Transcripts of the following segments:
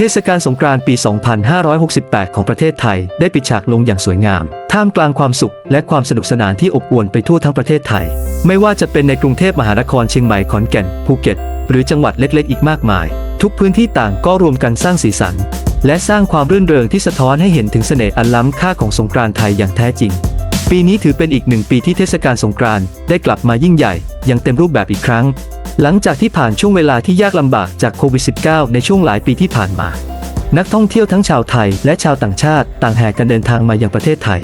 เทศกาลสงกรานต์ปี 2568 ของประเทศไทย ได้ปิดฉากลงอย่างสวยงาม ท่ามกลางความสุข และความสนุกสนานที่อบอวลไปทั่วทั้งประเทศไทย ไม่ว่าจะเป็นในกรุงเทพมหานครเชียงใหม่ขอนแก่น ภูเก็ต หรือจังหวัดเล็กๆ อีกมากมาย ทุกพื้นที่ต่างก็รวมกันสร้างสีสัน และสร้างความรื่นเริงที่สะท้อนให้เห็นถึงเสน่ห์อันล้ำค่าของสงกรานต์ไทยอย่างแท้จริง ปีนี้ถือเป็นอีกหนึ่งปีที่เทศกาลสงกรานต์ได้กลับมายิ่งใหญ่อย่างเต็มรูปแบบอีกครั้ง หลังจากที่ผ่านช่วงเวลาที่ยากลำบากจากโควิด -19 ในช่วงหลายปีที่ผ่านมา นักท่องเที่ยวทั้งชาวไทยและชาวต่างชาติต่างแห่กันเดินทางมายังประเทศไทย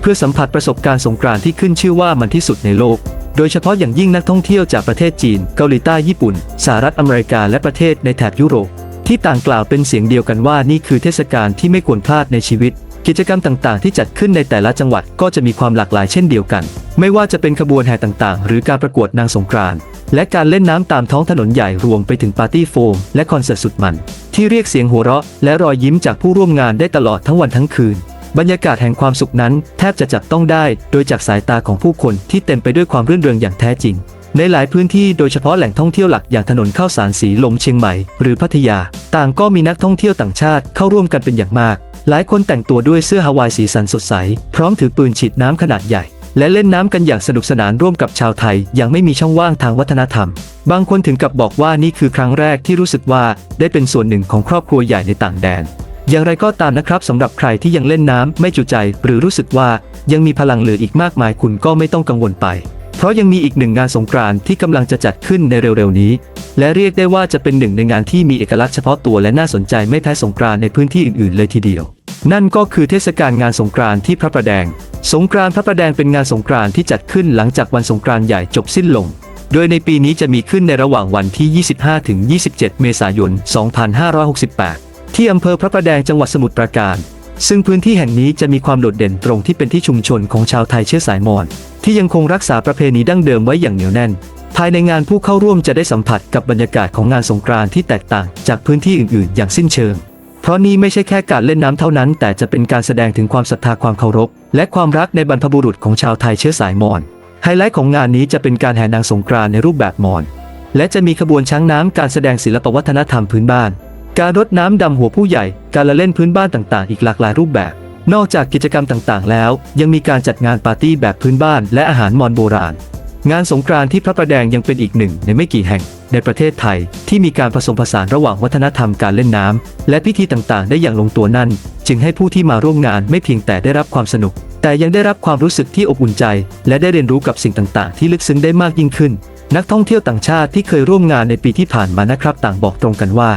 เพื่อสัมผัสประสบการณ์สงกรานต์ที่ขึ้นชื่อว่ามันที่สุดในโลก โดยเฉพาะอย่างยิ่งนักท่องเที่ยวจากประเทศจีน เกาหลีใต้ญี่ปุ่นสหรัฐอเมริกาและประเทศในแถบยุโรปที่ต่างกล่าวเป็นเสียงเดียวกันว่านี่คือเทศกาลที่ไม่ควรพลาดในชีวิต กิจกรรมต่างๆ ที่จัดขึ้นในแต่ละจังหวัดก็จะมีความหลากหลายเช่นเดียวกัน ไม่ว่าจะเป็นขบวนแห่ต่างๆ หรือการประกวดนางสงกรานต์ และการเล่นน้ำตามท้องถนนใหญ่รวมไปถึงปาร์ตี้โฟมและคอนเสิร์ตสุดมัน ที่เรียกเสียงหัวเราะ และรอยยิ้มจากผู้ร่วมงานได้ตลอดทั้งวันทั้งคืน บรรยากาศแห่งความสุขนั้น แทบจะจับต้องได้ โดยจากสายตาของผู้คนที่เต็มไปด้วยความรื่นเริงอย่างแท้จริง ในหลายพื้นที่โดยเฉพาะแหล่งท่องเที่ยวหลักอย่างถนนข้าวสารสีลมเชียงใหม่หรือพัทยา ต่างก็มีนักท่องเที่ยวต่างชาติเข้าร่วมกันเป็นอย่างมาก หลายคนแต่งตัวด้วยเสื้อฮาวายสีสันสดใส พร้อมถือปืนฉีดน้ำขนาดใหญ่ และเล่นน้ำกันอย่างสนุกสนานร่วมกับชาวไทย อย่างไม่มีช่องว่างทางวัฒนธรรม บางคนถึงกับบอกว่านี่คือครั้งแรกที่รู้สึกว่าได้เป็นส่วนหนึ่งของครอบครัวใหญ่ในต่างแดน อย่างไรก็ตามนะครับสำหรับใครที่ยังเล่นน้ำไม่จุใจ หรือรู้สึกว่ายังมีพลังเหลืออีกมากมายคุณก็ไม่ต้องกังวลไป เพราะยังมีอีกหนึ่งงานสงกรานต์ที่กำลังจะจัดขึ้นในเร็วๆนี้ และเรียกได้ว่าจะเป็นหนึ่งในงานที่มีเอกลักษณ์เฉพาะตัวและน่าสนใจไม่แพ้สงกรานต์ในพื้นที่อื่นๆ เลยทีเดียว นั่นก็คือเทศกาลงานสงกรานต์ที่พระประแดง สงกรานต์พระประแดงเป็นงานสงกรานต์ที่จัดขึ้นหลังจากวันสงกรานต์ใหญ่จบสิ้นลง โดยในปีนี้จะมีขึ้นในระหว่างวันที่ 25ถึง27 เมษายน 2568 ที่อำเภอพระประแดงจังหวัดสมุทรปราการ ซึ่งพื้นที่แห่งนี้จะมีความโดดเด่นตรงที่เป็นที่ชุมชนของชาวไทยเชื้อสายมอญที่ยังคงรักษาประเพณีดั้งเดิมไว้อย่างเหนียวแน่น ภายในงานผู้เข้าร่วมจะได้สัมผัสกับบรรยากาศของงานสงกรานต์ที่แตกต่างจากพื้นที่อื่น ๆ อย่างสิ้นเชิง เพราะนี่ไม่ใช่แค่การเล่นน้ำเท่านั้น แต่จะเป็นการแสดงถึงความศรัทธาความเคารพ และความรักในบรรพบุรุษของชาวไทยเชื้อสายมอญไฮไลท์ของงานนี้จะเป็นการแห่นางสงกรานในรูปแบบมอญและจะมีขบวนช้างน้ำการแสดงศิลปวัฒนธรรมพื้นบ้าน การรดน้ำดำหัวผู้ใหญ่ การละเล่นพื้นบ้านต่างๆ อีกหลากหลายรูปแบบ นอกจากกิจกรรมต่างๆ แล้ว ยังมีการจัดงานปาร์ตี้แบบพื้นบ้าน และอาหารมอญโบราณ งานสงกรานต์ที่พระประแดงยังเป็นอีกหนึ่งในไม่กี่แห่งในประเทศไทยที่มีการผสมผสานระหว่างวัฒนธรรมการเล่นน้ำและพิธีต่างๆ ได้อย่างลงตัวนั่น จึงให้ผู้ที่มาร่วมงานไม่เพียงแต่ได้รับความสนุก แต่ยังได้รับความรู้สึกที่อบอุ่นใจ และได้เรียนรู้กับสิ่งต่างๆ ที่ลึกซึ้งได้มากยิ่งขึ้น นักท่องเที่ยวต่างชาติที่เคยร่วมงานในปีที่ผ่านมานะครับ ต่างบอกตรงกันว่า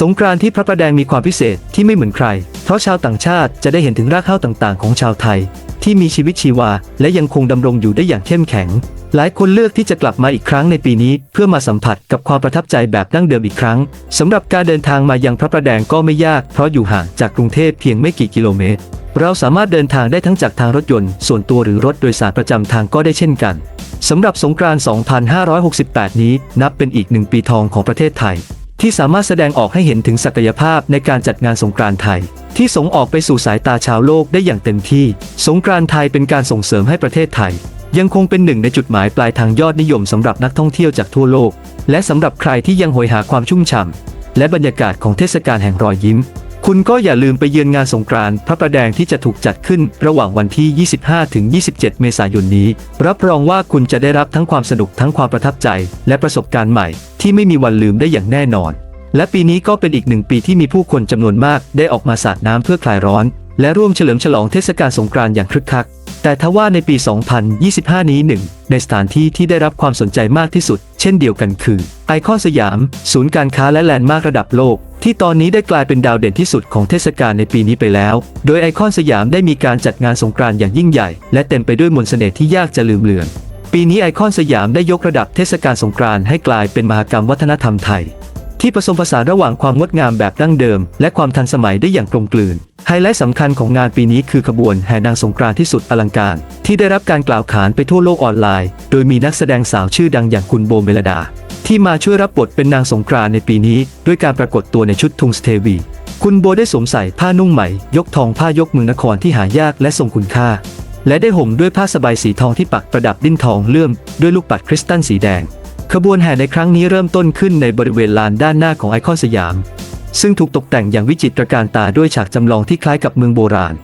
สงกรานต์ที่พระประแดงมีความพิเศษที่ไม่เหมือนใคร เพราะชาวต่างชาติจะได้เห็นถึงรากเหง้าต่างๆ ของชาวไทย ที่มีชีวิตชีวา และยังคงดำรงอยู่ได้อย่างเข้มแข็ง หลายคนเลือกที่จะกลับมาอีกครั้งในปีนี้ เพื่อมาสัมผัสกับความประทับใจแบบดั้งเดิมอีกครั้งสำหรับการเดินทางมายังพระประแดงก็ไม่ยาก เพราะอยู่ห่างจากกรุงเทพเพียงไม่กี่กิโลเมตร เราสามารถเดินทางได้ทั้งจากทางรถยนต์ ส่วนตัวหรือรถโดยสารประจำทางก็ได้เช่นกันสำหรับสงกรานต์ 2568 นี้นับเป็นอีกหนึ่งปีทองของประเทศไทย ที่สามารถแสดงออกให้เห็นถึงศักยภาพในการจัดงานสงกรานต์ไทย ที่ส่งออกไปสู่สายตาชาวโลกได้อย่างเต็มที่ สงกรานต์ไทยเป็นการส่งเสริมให้ประเทศไทย ยังคงเป็นหนึ่งในจุดหมายปลายทางยอดนิยมสำหรับนักท่องเที่ยวจากทั่วโลก และสำหรับใครที่ยังโหยหาความชุ่มฉ่ำและบรรยากาศของเทศกาลแห่งรอยยิ้ม คุณก็อย่าลืมไปเยือนงานสงกรานต์พระประแดงที่จะถูกจัดขึ้นระหว่างวันที่ 25ถึง27 เมษายนนี้ รับรองว่าคุณจะได้รับทั้งความสนุกทั้งความประทับใจ และประสบการณ์ใหม่ ที่ไม่มีวันลืมได้อย่างแน่นอน และปีนี้ก็เป็นอีกหนึ่งปีที่มีผู้คนจำนวนมากได้ออกมาสาดน้ำเพื่อคลายร้อน และร่วมเฉลิมฉลองเทศกาลสงกรานต์อย่างคึกคัก แต่ทว่าในปี 2025 นี้หนึ่งในสถานที่ที่ได้รับความสนใจมากที่สุด เช่นเดียวกันคือ ไอคอนสยาม ศูนย์การค้าและแลนด์มาร์กระดับโลก ที่ตอนนี้ได้กลายเป็นดาวเด่นที่สุดของเทศกาลในปีนี้ไปแล้ว โดยไอคอนสยามได้มีการจัดงานสงกรานต์อย่างยิ่งใหญ่ และเต็มไปด้วยมนต์เสน่ห์ที่ยากจะลืมเลือน ปีนี้ไอคอนสยามได้ยกระดับเทศกาลสงกรานต์ให้กลายเป็นมหกรรมวัฒนธรรมไทย ที่ผสมผสานระหว่างความงดงามแบบดั้งเดิม และความทันสมัยได้อย่างกลมกลืน ไฮไลท์สำคัญของงานปีนี้คือขบวนแห่นางสงกรานต์ที่สุดอลังการ ที่ได้รับการกล่าวขานไปทั่วโลกออนไลน์ โดยมีนักแสดงสาวชื่อดังอย่างคุณโบเมลดา ที่มาช่วยรับบทเป็นนางสงกรานต์ในปีนี้ ด้วยการปรากฏตัวในชุดทุงสเทวี คุณโบได้สวมใส่ผ้านุ่งไหมยกทองผ้ายกเมืองนครที่หายากและทรงคุณค่า และได้ห่มด้วยผ้าสบายสีทองที่ปักประดับดิ้นทองเลื่อมด้วยลูกปัดคริสตัลสีแดง ขบวนแห่ในครั้งนี้เริ่มต้นขึ้นในบริเวณลานด้านหน้าของไอคอนสยาม ซึ่งถูกตกแต่งอย่างวิจิตรการตาด้วยฉากจำลองที่คล้ายกับเมืองโบราณ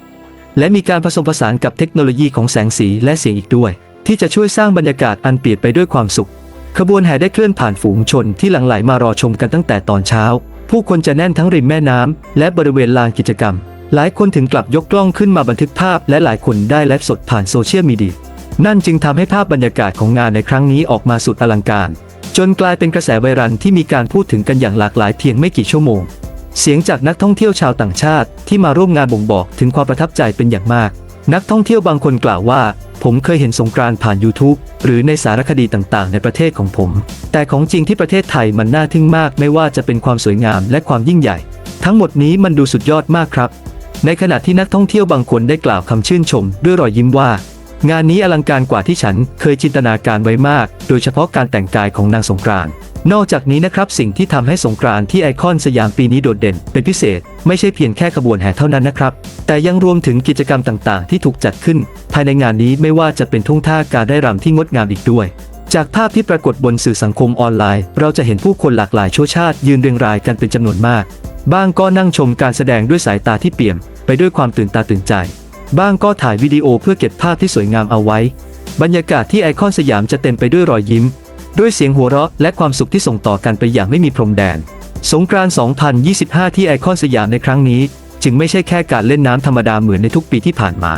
และมีการผสมผสานกับเทคโนโลยีของแสงสีและเสียงอีกด้วย ที่จะช่วยสร้างบรรยากาศอันเปลี่ยนไปด้วยความสุข ขบวนแห่ได้เคลื่อนผ่านฝูงชนที่หลั่งไหลมารอชมกันตั้งแต่ตอนเช้า ผู้คนจะแน่นทั้งริมแม่น้ำและบริเวณลานกิจกรรม หลายคนถึงกลับยกกล้องขึ้นมาบันทึกภาพ และหลายคนได้ไลฟ์สดผ่านโซเชียลมีเดีย นั่นจึงทำให้ภาพบรรยากาศของงานในครั้งนี้ออกมาสุดอลังการ จนกลายเป็นกระแสไวรัลที่มีการพูดถึงกันอย่างหลากหลายเพียงไม่กี่ชั่วโมง เสียงจากนักท่องเที่ยวชาวต่างชาติที่มาร่วมงานบ่งบอกถึงความประทับใจเป็นอย่างมาก นักท่องเที่ยวบางคนกล่าวว่า ผมเคยเห็นสงกรานต์ผ่าน YouTube หรือในสารคดีต่างๆ ในประเทศของผม แต่ของจริงที่ประเทศไทยมันน่าทึ่งมาก ไม่ว่าจะเป็นความสวยงามและความยิ่งใหญ่ ทั้งหมดนี้มันดูสุดยอดมากครับ ในขณะที่นักท่องเที่ยวบางคนได้กล่าวคำชื่นชม ด้วยรอยยิ้มว่า งานนี้อลังการกว่าที่ฉันเคยจินตนาการไว้มาก โดยเฉพาะการแต่งกายของนางสงกรานต์นอกจากนี้นะครับสิ่งที่ทำให้สงกรานต์ที่ไอคอนสยามปีนี้โดดเด่น เป็นพิเศษ ไม่ใช่เพียงแค่ขบวนแห่เท่านั้นนะครับ แต่ยังรวมถึงกิจกรรมต่างๆ ที่ถูกจัดขึ้น ภายในงานนี้ไม่ว่าจะเป็นทุ่งท่าการได้รำที่งดงามอีกด้วย จากภาพที่ปรากฏบนสื่อสังคมออนไลน์ เราจะเห็นผู้คนหลากหลายชั่วชาติยืนเรียงรายกันเป็นจำนวนมาก บ้างก็นั่งชมการแสดงด้วยสายตาที่เปี่ยม ไปด้วยความตื่นตาตื่นใจ บ้างก็ถ่ายวิดีโอเพื่อเก็บภาพที่สวยงามเอาไว้ บรรยากาศที่ไอคอนสยามจะเต็มไปด้วยรอยยิ้ม ด้วยเสียงหัวเราะและความสุขที่ส่งต่อกันไปอย่างไม่มีพรมแดน สงกรานต์ 2025 ที่ไอคอนสยามในครั้งนี้ จึงไม่ใช่แค่การเล่นน้ำธรรมดาเหมือนในทุกปีที่ผ่านมา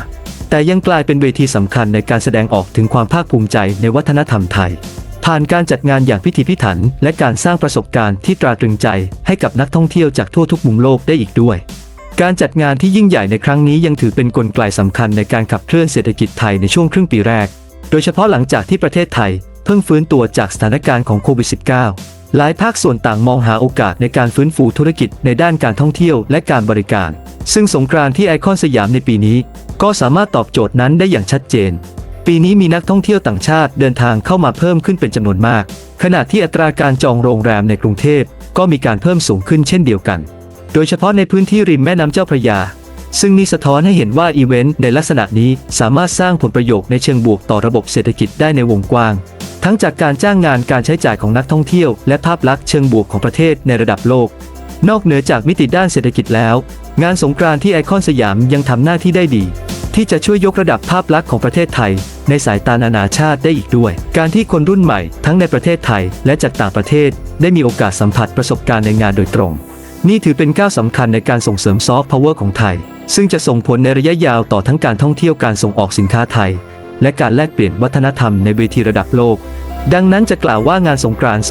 แต่ยังกลายเป็นเวทีสำคัญในการแสดงออกถึงความภาคภูมิใจในวัฒนธรรมไทย ผ่านการจัดงานอย่างพิถีพิถัน และการสร้างประสบการณ์ที่ตราตรึงใจให้กับนักท่องเที่ยวจากทั่วทุกมุมโลกได้อีกด้วย การจัดงานที่ยิ่งใหญ่ในครั้งนี้ยังถือเป็นกลไกสำคัญในการขับเคลื่อนเศรษฐกิจไทยในช่วงครึ่งปีแรก โดยเฉพาะหลังจากที่ประเทศไทย เพิ่งฟื้นตัวจากสถานการณ์ของโควิด -19 หลายภาคส่วนต่างมองหาโอกาสในการฟื้นฟูธุรกิจในด้านการท่องเที่ยวและการบริการ ซึ่งสงกรานที่ไอคอนสยามในปีนี้ ก็สามารถตอบโจทย์นั้นได้อย่างชัดเจน ปีนี้มีนักท่องเที่ยวต่างชาติเดินทางเข้ามาเพิ่มขึ้นเป็นจำนวนมาก ขณะที่อัตราการจองโรงแรมในกรุงเทพก็มีการเพิ่มสูงขึ้นเช่นเดียวกัน โดยเฉพาะในพื้นที่ริมแม่น้ำเจ้าพระยา ซึ่งนี่สะท้อนให้เห็นว่าอีเวนต์ในลักษณะนี้สามารถสร้างผลประโยชน์ในเชิงบวกต่อระบบเศรษฐกิจได้ในวงกว้าง ทั้งจากการจ้างงานการใช้จ่ายของนักท่องเที่ยว และภาพลักษณ์เชิงบวกของประเทศในระดับโลก นอกเหนือจากมิติด้านเศรษฐกิจแล้ว งานสงกรานต์ที่ไอคอนสยามยังทำหน้าที่ได้ดีที่จะช่วยยกระดับภาพลักษณ์ของประเทศไทย ในสายตานานาชาติได้อีกด้วย การที่คนรุ่นใหม่ทั้งในประเทศไทยและจากต่างประเทศ ได้มีโอกาสสัมผัสประสบการณ์ในงานโดยตรง นี่ถือเป็นก้าวสำคัญในการส่งเสริมซอฟต์พาวเวอร์ของไทย ซึ่งจะส่งผลในระยะยาวต่อทั้งการท่องเที่ยวการส่งออกสินค้าไทย และการแลกเปลี่ยนวัฒนธรรมในเวทีระดับโลก ดังนั้นจะกล่าวว่างานสงกรานต์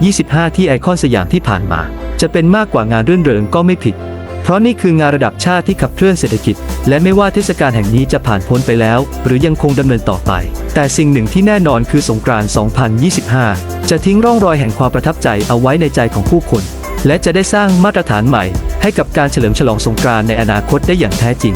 2025 ที่ไอคอนสยามที่ผ่านมา จะเป็นมากกว่างานรื่นเริงก็ไม่ผิด เพราะนี่คืองานระดับชาติที่ขับเคลื่อนเศรษฐกิจ และไม่ว่าเทศกาลแห่งนี้จะผ่านพ้นไปแล้ว หรือยังคงดำเนินต่อไป แต่สิ่งหนึ่งที่แน่นอนคือสงกรานต์ 2025 จะทิ้งร่องรอยแห่งความประทับใจเอาไว้ในใจของผู้คน และจะได้สร้างมาตรฐานใหม่ให้กับการเฉลิมฉลองสงกรานต์ในอนาคตได้อย่างแท้จริง